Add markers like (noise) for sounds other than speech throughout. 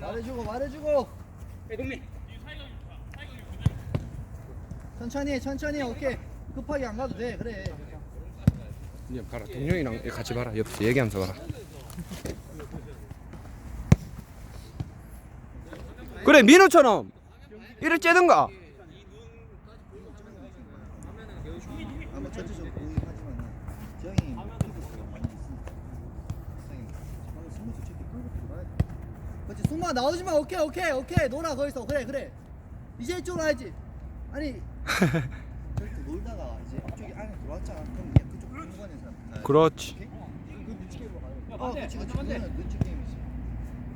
말해주고 말해주고. 애동미. 천천히 해 천천히 해. 오케이. 급하게 안 가도 돼. 그래. 니 가라. 동영이랑 같이 봐라. 옆에서 얘기하면서 봐라. 그래 민우처럼 이를 째든가. 아마 전체적으로 보이긴 하지만 재영이 피부가 많이 있으니까 세상에 정말 스무스 체크 끌고 들어가야 돼 그렇지 숨마 나오지 마. 오케이 오케이 오케이. 놀아 거기서 그래 그래. 이제 이쪽으로 와야지. 아니. (laughs) 저렇게 놀다가 이제 이쪽에 안에 들어왔잖아? 그럼 이제 그쪽 공간에서. 그렇지. 오케이? 그 눈치 게임으로 가요. 어 그렇지 그렇지 그거는 눈치 게임이지.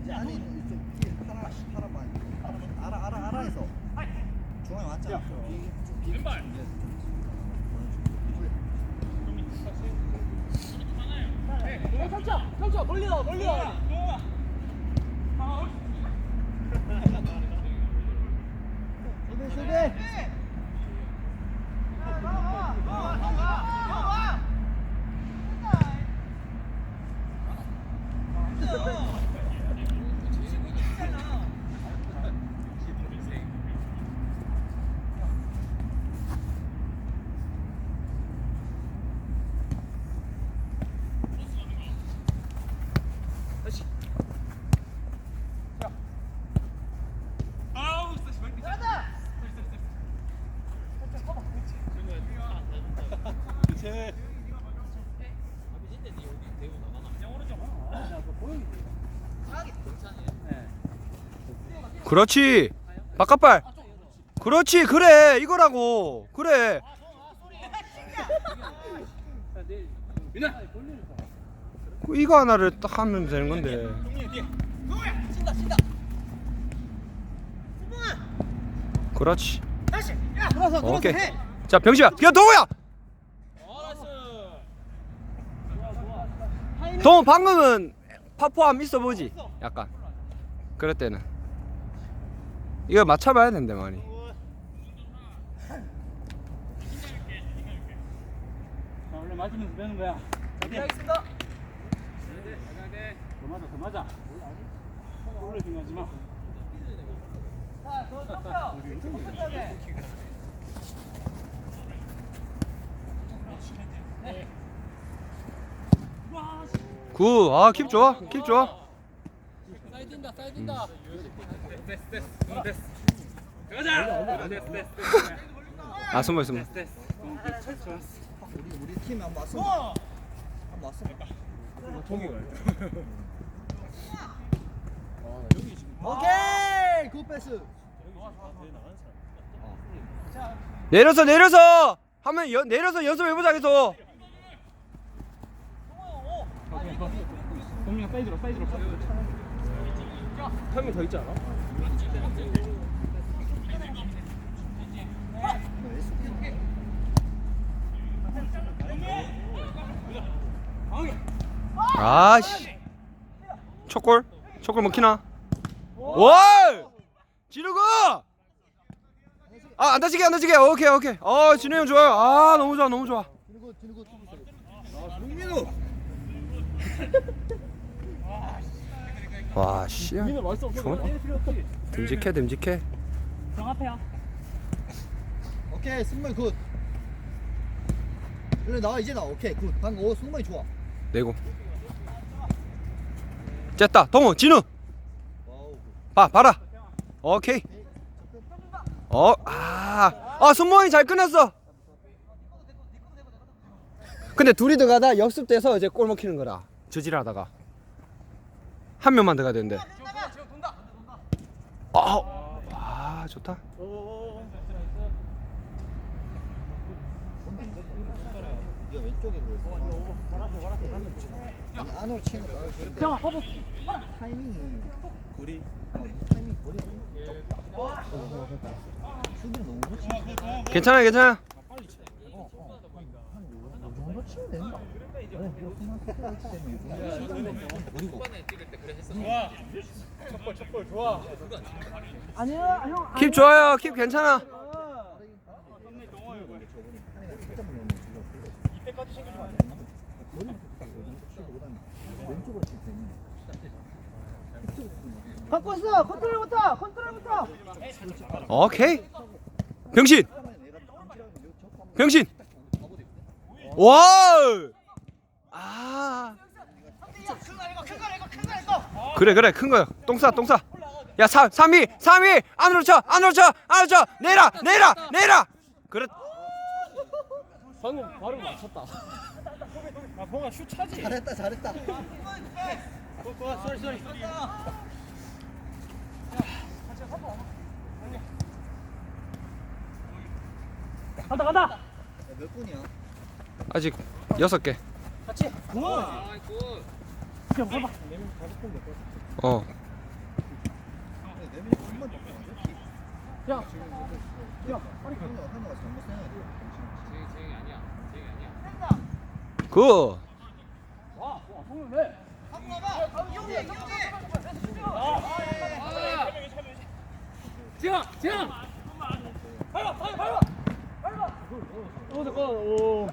이제 안에 있는 이쪽 뒤에 파라 파라 많이 알아 알아 알아 해서. 중앙에 왔잖아. 비행기 쪽 비행기 쪽 이제 수비 그렇지. 바깥발 그렇지 그래. 이거라고. 그래. 그 이거 하나를 딱 하면 되는 건데. 그렇지. 오케이. 해자 병시야 야 동호야! 동호 방금은 파포함 있어 보지? 약간. 그럴 때는 이거 맞춰봐야 된대 많이 자, 원래 맞으면서 배는 거야. 알겠습니다. 더 맞아, 더 맞아. 오래 생각하지 마. 굿아킵 좋아. 킵 좋아 사이드인다, 사이드인다. 됐어, 됐어. 됐어. 가자. 됐어, 됐어. 아 숨어 숨어 됐어. 좋았어. 우리 우리 팀 한번 왔어 한번 왔어 오케이 굿 패스 내려서 내려서 하면 여, 내려서 연습해보자 계속 동민아 사이드로, 사이드로. 타임이 더 있지 않아? 아씨. 첫골 첫골 먹히나? 월! 지르고! 아안 다치게 안 다치게. 오케이 오케이. 어 진우 형 좋아요. 아 너무 좋아 너무 좋아. 들고 동민우. (laughs) (laughs) 와 말수 없어. 좋아. 때릴 필요 없지. 듬직해 듬직해? 정 앞에야. 오케이 승만 굿. 일로 나와 이제 나와. 오케이 굿. 방금 오 승만이 좋아. 내고. 쨌다. 동호 진우. 와우 봐 봐라. 오케이. 어 아아 손모이 잘 끊었어. 근데 둘이 들어가다 역습돼서 이제 골 먹히는 거라. 저질하다가 한 명만 들어가야 되는데. 아, 아 좋다. 어, 너무 그렇지 괜찮아 괜찮아 이 정도 치면 된다 그래 좋아. 킵 좋아요 킵 괜찮아 갖고 있어 컨트롤부터 컨트롤부터 오케이. 병신. 병신. 와. 아. 그래 그래 큰 거요. 똥싸 똥싸. 야 3, 3위 3위 안으로 쳐 안으로 쳐 안으로 쳐 내라 내라 내라. 그래. 방금 바로 맞췄다 아 뭔가 슛 차지 잘했다 잘했다 쏘리 쏘리 간다 간다 야, 몇 분이야? 아직 여섯 개. 같이 굿 그냥 봐봐 어. 네, 네 한번? 야. 야 빨리 생각해 그. 와, 와, 성훈 왜? 지영, 지영. 밟아, 밟아, 밟아. 밟아. 오, 잠깐. 오.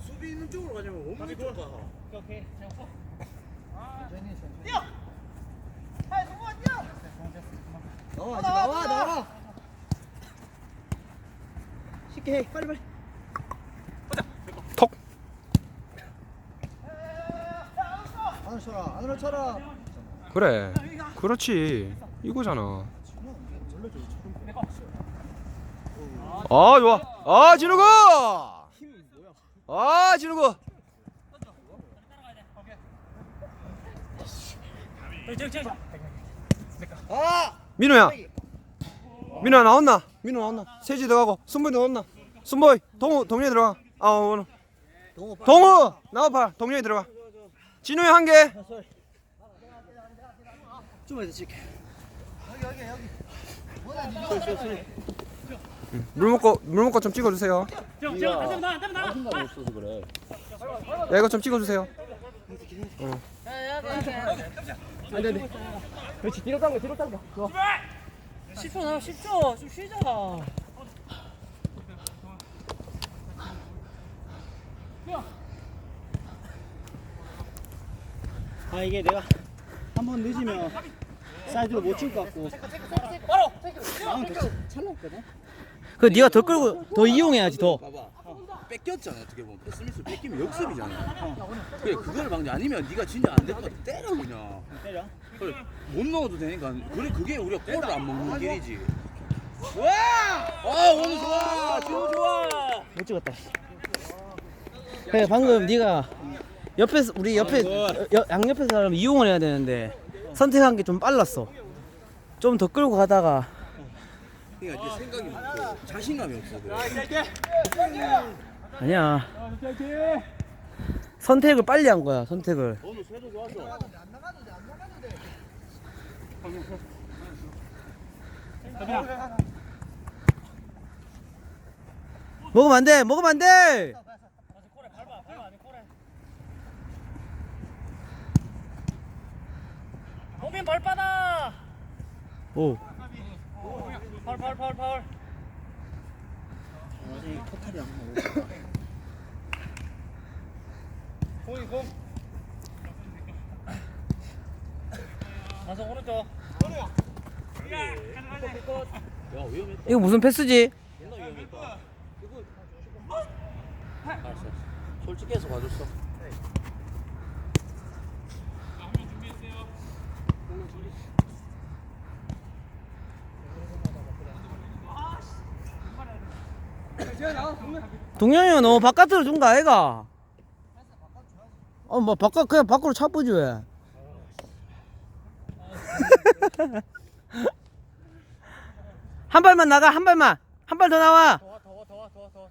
수비 있는 쪽으로 가자면 원무이 쪽 가. 오케이. 나와 이제 나와 나와. 쉽게 해 빨리 빨리. 톡. 안으로 쳐라 안으로 쳐라. 그래. 그렇지. 이거잖아. 아 좋아. 아 진우구. 아 지영. 아 민호야. 민호야 나왔나? 민호 나왔나? 세지 들어가고 순보이 나왔나? 순보이 동우 동료에 들어가. 아 오늘 동호. 동우 나와봐 동료에 들어가. 진우이 한 개. 좀 해서 칠게. 여기 여기 여기. 물 먹고 물 먹고 좀 찍어주세요. 나, 없어서 그래. 야 이거 좀 찍어주세요. 그렇지, 뒤로 당겨, 뒤로 당겨. 좋아. 10초 나, 10초. 좀 쉬자. 아 이게 내가 한 번 늦으면 사이드로 못 칠 것 같고 바로. 찰났거든 그 네가 더 끌고 더 이용해야지 더. 봐봐. 뺏겼잖아 어떻게 보면 패스 미스 뺏기면 역습이잖아. 그래 그걸 방지 아니면 네가 진짜 안 같아 때려 그냥. 때려 그래 못 넣어도 되니까 그래 그게 우리가 골을 안 먹는 길이지. 와! 아 오늘 좋아. 진호 좋아. 못 찍었다. 그래 방금 네가 옆에서 우리 옆에 여- 양옆에 사람 이용을 해야 되는데 선택한 게 좀 빨랐어. 좀 더 끌고 가다가 그러니까 이제 생각이 없고 자신감이 없어. 그래. 아니야. 선택을 빨리 한 거야. 선택을. 오늘 새도 좋았어. 먹으면 안 돼. 먹으면 안 돼. 범인 발바다. 오. 파울, 파울, 파울, 파울. 나중에 토탈이 안 나오고 공이 공. 가서 오른쪽. 야 위험했다. 이거 무슨 패스지? 존나 위험했다. 알았어. 솔직해서 봐줬어. 동현이가 너무 바깥으로 준 거 아이가? 어, 뭐 바깥 그냥 밖으로 차보지 왜? (laughs) 한 발만 나가 한 발만 한 발 더 나와. 더워, 더워, 더워, 더워, 더워.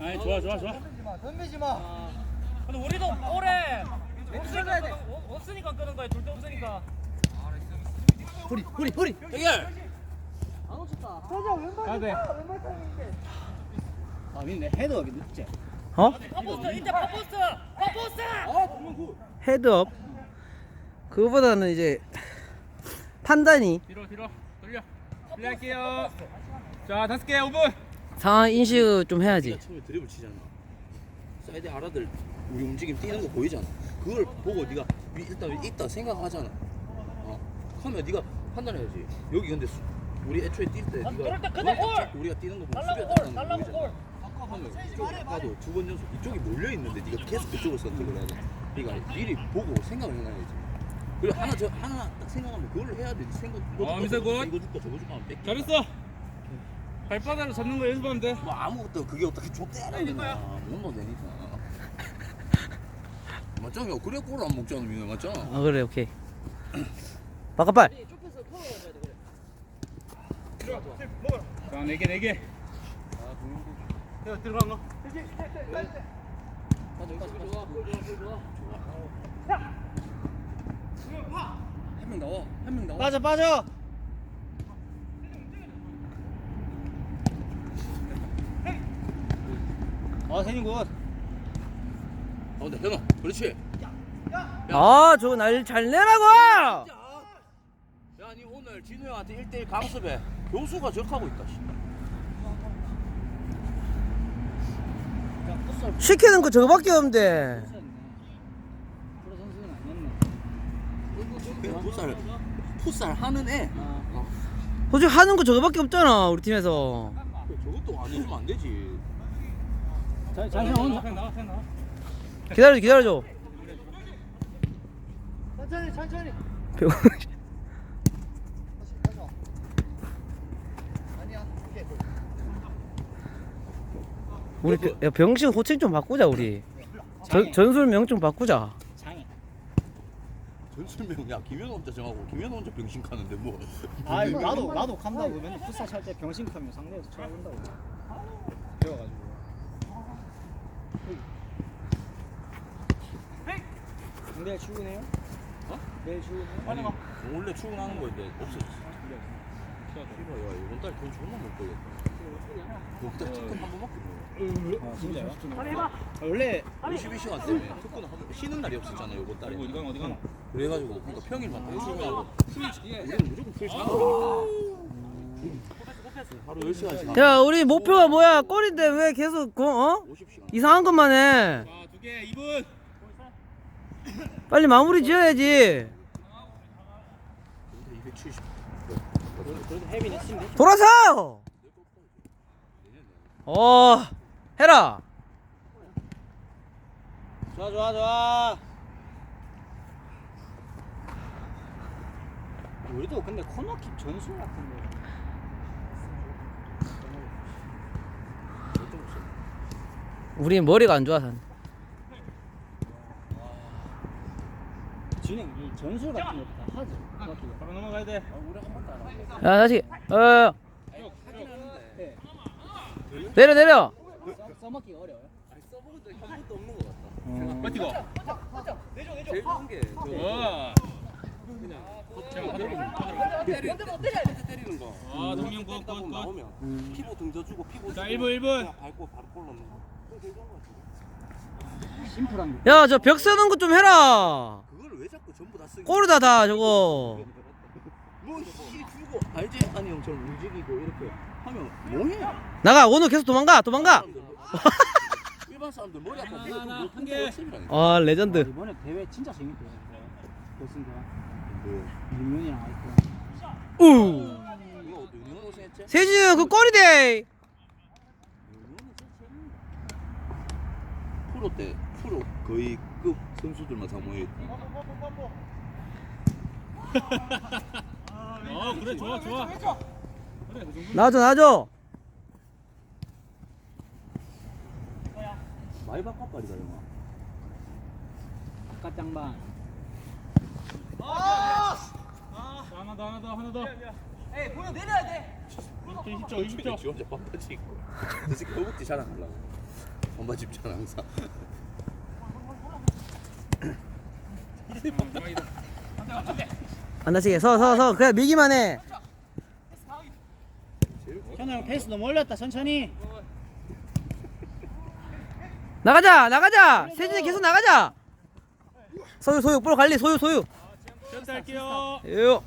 아이 좋아 좋아 좋아. 마. 근데 우리도 올해 없으니까 끄는, 없- 없으니까 끄는 거야. 둘데 없으니까. 허리 허리 허리. 해결. 아 근데 헤드가 늦지 어? 파포스터 인터 파포스터 파포스터 아 정면 굿 헤드업. 그거보다는 이제 판단이 뒤로 뒤로 돌려 플레이할게요 자 다섯 개 5분 상황 인식 좀 해야지. 네가 처음에 드립을 치잖아. 사이드 알아들 우리 움직임 뛰는 거 보이잖아. 그걸 보고 네가 위- 일단 있다 생각하잖아. 어. 하면 네가 판단해야지. 여기 근데 수, 우리 애초에 뛸 때 네가 그럴 때딱 골! 우리가 뛰는 거 보면 골 따라가는 거 보이잖아. 골 하면 이쪽에 가도 두 번 연속 이쪽이 몰려 있는데 네가 계속 그쪽을 선택을 해야 돼. 그러니까 미리 보고 생각을 해놔야지. 그리고 하나 저 하나 딱 생각하면 그걸 해야 돼. 생각 이거 어, 줄까, 미세 저거 굿. 줄까, 이거 줄까 저거 줄까 하면 뺏겨. 잘했어 발바닥으로 잡는 거 연습하면 돼 뭐 아무것도 그게 어떻게 족대하는 거야 못먹 되니까 맞잖아 그래 골을 안 먹잖아 민호 맞잖아 아 그래 오케이. 바깥발. 자, 네 개, 네 개. 들어간 거. 한 명 나와 한 명 나와 빠져 빠져. 어 세님 굿. 가운데 현아 그렇지 아 저거 날 잘 내라고. 야니 오늘 진우 형한테 1대1 강습해 교수가 적하고 있다 씨. 시키는 거 저거밖에 없는데. 프로 선수는 아니었네. 그냥 풋살 풋살 하는 애 어. 솔직히 하는 거 저거밖에 없잖아 우리 팀에서. 저것도 안 해주면 안 되지 자, 그냥 나와. 기다려 기다려줘. 천천히 천천히 (laughs) 병- 아니야 오케이 우리 병- 야, 병신 호칭 좀 바꾸자 우리. 전, 전술명 좀 바꾸자. 장애. 전술명 야 김현우 혼자 정하고 김현우 혼자 병신 카는데 뭐 아 이거 나도 나도 간다고 맨날 풋살 찰때 병신 카면 상대에서 쳐다본다고. 배워가지고. 내일 출근해요? 어? 내일 출근해요? 아니 원래 출근하는 거인데 없어졌어 씨발 야 이번 달 돈 존나 못 벌겠다 이번 달 특근 한 번밖에 못아 진짜요? 아, 원래 52시간 때문에 특근 한 번, 쉬는 날이 없었잖아요 이번 달에 어디 가나, 어디 가나. 그래가지고 그러니까 평일만 다 출근하고 우리는 무조건 풀 샤워 하루 10시간씩 야 우리 목표가 뭐야? 골인데 왜 계속 그, 어? 50시간 이상한 것만 해. 자, 두 개, 2분. 빨리 마무리 지어야지. 근데 270 그래도 헤비는 했으면 됐죠. 돌아서. 어 해라. 좋아 좋아 좋아. 우리도 근데 코너킥 전술 같은데. 우리 머리가 안 좋아서. 진행 이 전술 같은 거 다 하지. 코너킥. 바로 넘어가야 돼. 야 다시. 어 내려 내려. 써먹기가 어려워요. 써먹은 적이 한 번도 없는 것 같다 버티고. 제일 좋은 게 저거 와. 그냥 때리, 때리는 거 아, 동영 굿, 뺐다 굿, 보면 굿. 나오면 피부 등져주고 피부 자, 주고 1분, 1분. 그냥 밟고 바로 골 넣는 거 그거 제일 좋은 거 같아 심플한 게. 야저벽 세는 것좀 해라. 그걸 왜 자꾸 전부 다 쓰기 꼬르다 다 저거. 뭐씨 주고 알지? 아니 형처럼 움직이고 이렇게 하면 뭐해? 나가 오늘 계속 도망가 도망가. (laughs) 뭐- 일반 사람들 머리 아파 뭐한 개. 아 레전드. 이번에 대회 진짜 재밌대요. 결승전. 뭐 민윤이랑 아이콘. 우. 이거 윤현 우승했지? 세진이 그 꼴이대. 프로 때 프로 거의 급 선수들만 다 모여있다 어, 그래, 좋아, 좋아. 나줘 나줘. 많이 바꿔버리다 바깥 장반. 자, 하나 더, 하나 더, 하나 더. 에이, 보여 내려야 돼. 20초, 20초. 지 혼자 반바지 입고 저 새끼 허벅지 자랑하려고 반바지 입잖아 항상 안 다치게 서 서 서 그냥 밀기만 해. 현우 형 페이스 너무 올렸다 천천히. 나가자 나가자 세진이 계속 나가자 소유 소유 볼 관리 소유 소유 시작할게요. 요